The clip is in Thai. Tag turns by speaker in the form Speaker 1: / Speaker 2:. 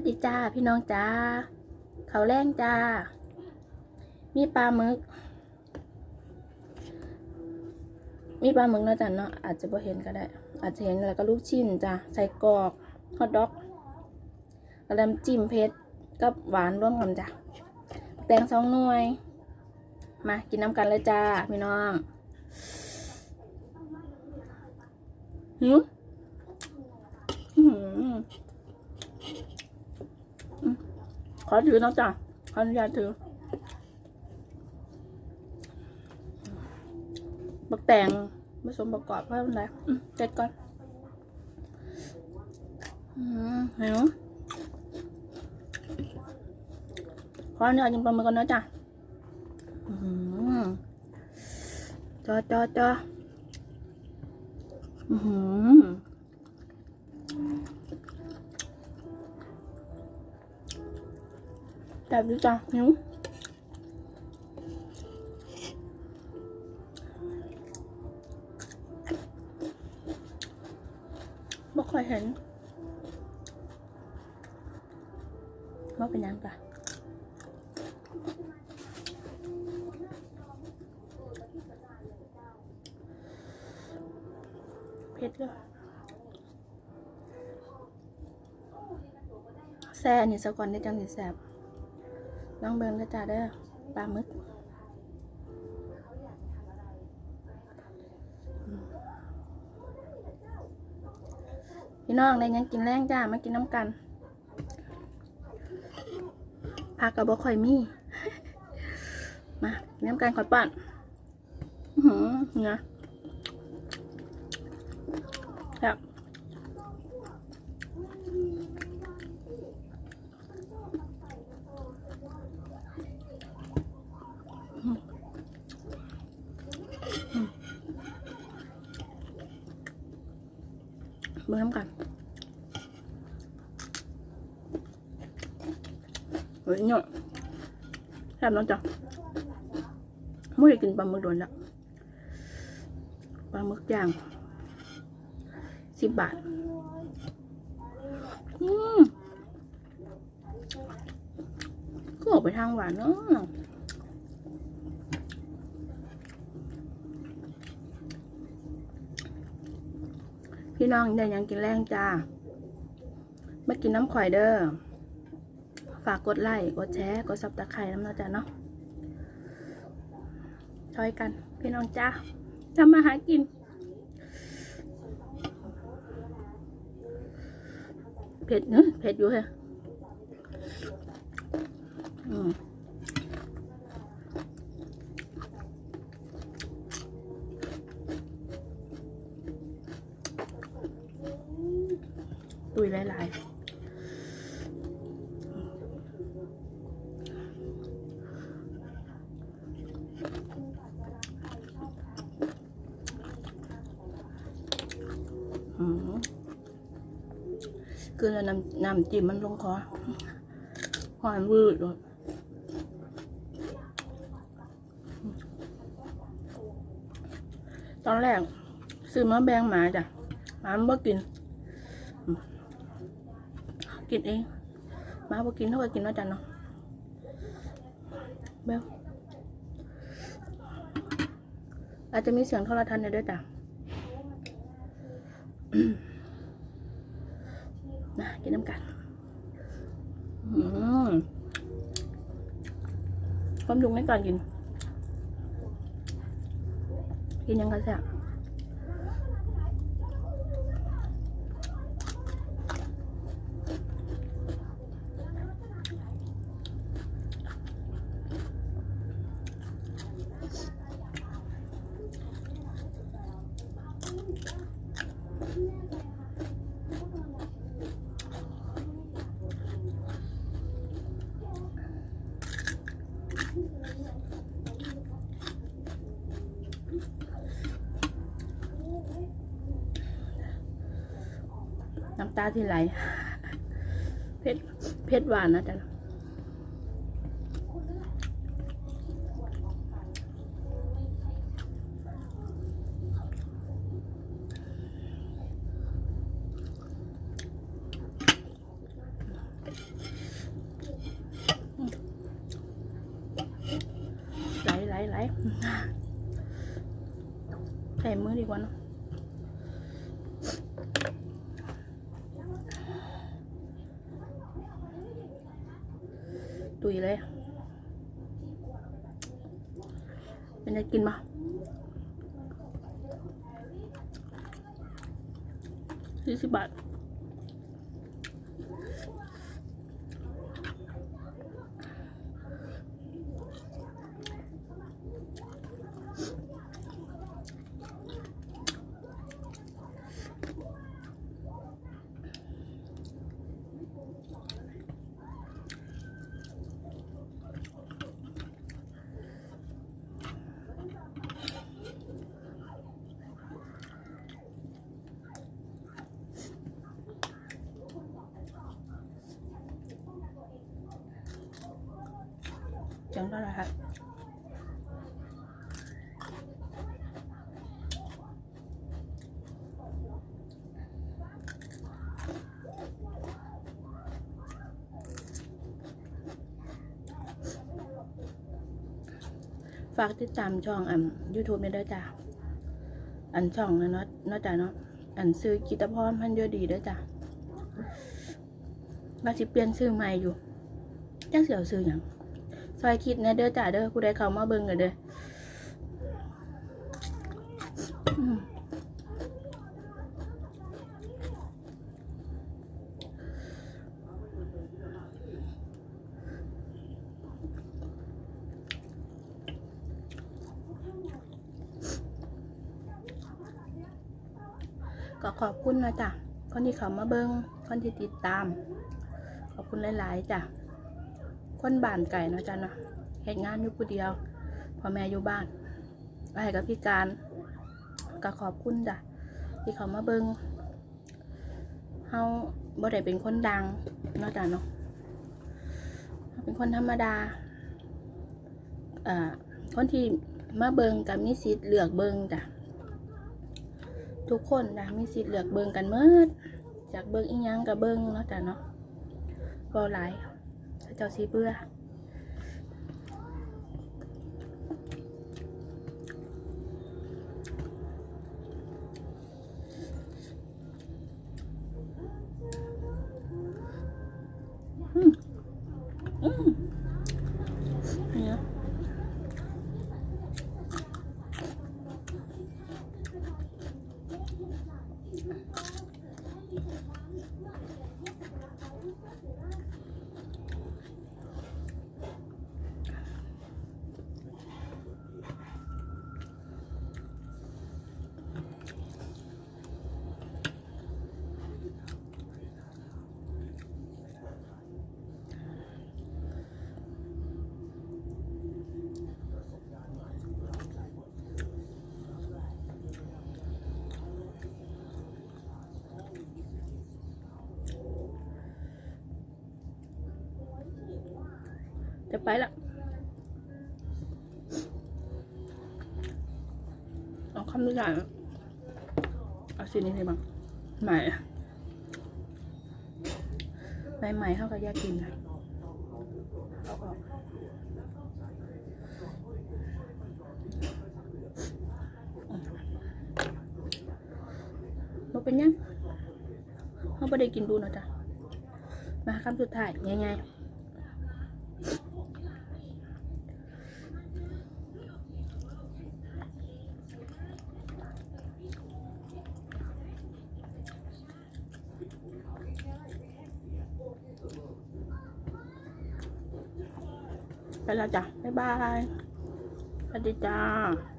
Speaker 1: วัสดีจ้าพี่น้องจ้าเขาแรงจ้า มีปลาหมึก มีปลาหมึกนะจ้ะเนาะอาจจะบ่เห็นก็ได้ อาจจะเห็นแล้วก็ลูกชิ้นจ้ะใส่กรอกฮอทดอกกระลำจิ้มเผ็ดกับหวานร่วมกันจ้ะแตงสองหน่วย มากินน้ำกันเลยจ้าพี่น้องหิวอื้อหืออืม ขอถือเนาะจ้ะขออนุญาตถือบักแตงผสมประกอบเพิ่มอะไรเจ็ดก่อนอืมเห็นขอเนื้อจิ้มปลาหมึกก่อนเนาะจ้ะอืมจอจอจออืม แบบนี้จ้ะหิวบ่ค่อยเห็นว่าเป็นยังจ้ะเผ็ดเลยแซ่อันนี้สะก่อนได้จังสิแซ่บ ลองเบิ่งนะจ้าเด้อปลาหมึกพี่น้องได้ยังกินแรงจ้ามากินน้ำกันผักกับบ่ค่อยมีมาน้ำกันขอดปั่นอื้อหือเงาครับอื้อหือเบิ่ง น้ำกันเฮ้ยเนาะแซ่บน้องจ้ะไม่ได้กินปลาหมึกโดนละปลาหมึกย่างสิบบาท อืมก็ออกไปทางหวานเนาะ พี่น้องได้ยังกินแรงจ้ามากินน้ำข่อยเด้อฝากกดไลค์กดแชร์กดซับตะไคร้น้ำเนาจ้ะเนาะช่วยกันพี่น้องจ้าทำมาหากินเผ็ดเนอะเผ็ดอยู่เหรออืมตุยหลายๆอืมคือน้ำน้ำจิ้มมันลงคอหวานวืดเลยตอนแรกซื้อมาแบงหมาจ้ะหมามันบ่กิน กินเองมาบ่กินเท่ากับกินเนาะจ้ะเนาะเบลอาจจะมีเสียงโทรทัศน์ในด้วยจ้ะมากินน้ำกันอืมความดุงไม่ก่อนกิน กินยังกันแซ่บ น้ำตาที่ไหลเผ็ดเผ็ดหวานนะจ๊ะ ไรใส่มือดีกว่าเนอะตุยเลยเป็นจะกินปะยี่สิบบาท จังเท่าไหร่ครับฝากติดตามช่องอัน YouTube นี่ด้วยจ้ะ อันช่องนะเนาะเนาะจ้ะเนาะ อันซื้อกิตพรพันเยอะดีด้วยจ้ะว่าสิเปลี่ยนซื้อใหม่อยู่ จังเสียวซื้อหยัง ซอยคิดนะเด้อจ้าเด้อผู้ใดเข้ามาเบิ่งกันเด้อก็ขอบคุณนะจ้ะคนที่เขามาเบิ่งคนที่ติดตาม ขอบคุณหลาย ๆจ้ะ คนบ้านไก่เนาะจ้ะเนาะเหตุงานอยู่ผู้เดียวพ่อแม่อยู่บ้านอะไรกับพี่การก็ขอบคุณจ้ะที่เขามาเบิงเฮาบ่ได้เป็นคนดังเนาะจ้ะเนาะเป็นคนธรรมดาอ่าคนที่มาเบิงกับมีสิทธิ์เลือกเบิงจ้ะทุกคนนะมีสิทธิ์เลือกเบิงกันเมื่อจากเบิงอีหยังกับเบิงเนาะจ้ะเนาะก็หลาย เจ้าสีเบื่อ จะไปละเอาคำนี้ใหญ่เอาสีนี้เลยบ้างใหม่ใหม่ใหม่ๆเข้ากับยากินนะเอาออกบ่เป็นยังเขาไม่ได้กินดูนะจ๊ะมาคำสุดท้ายง่าย แล้วจ้ะบ๊ายบายสวัสดีจ้า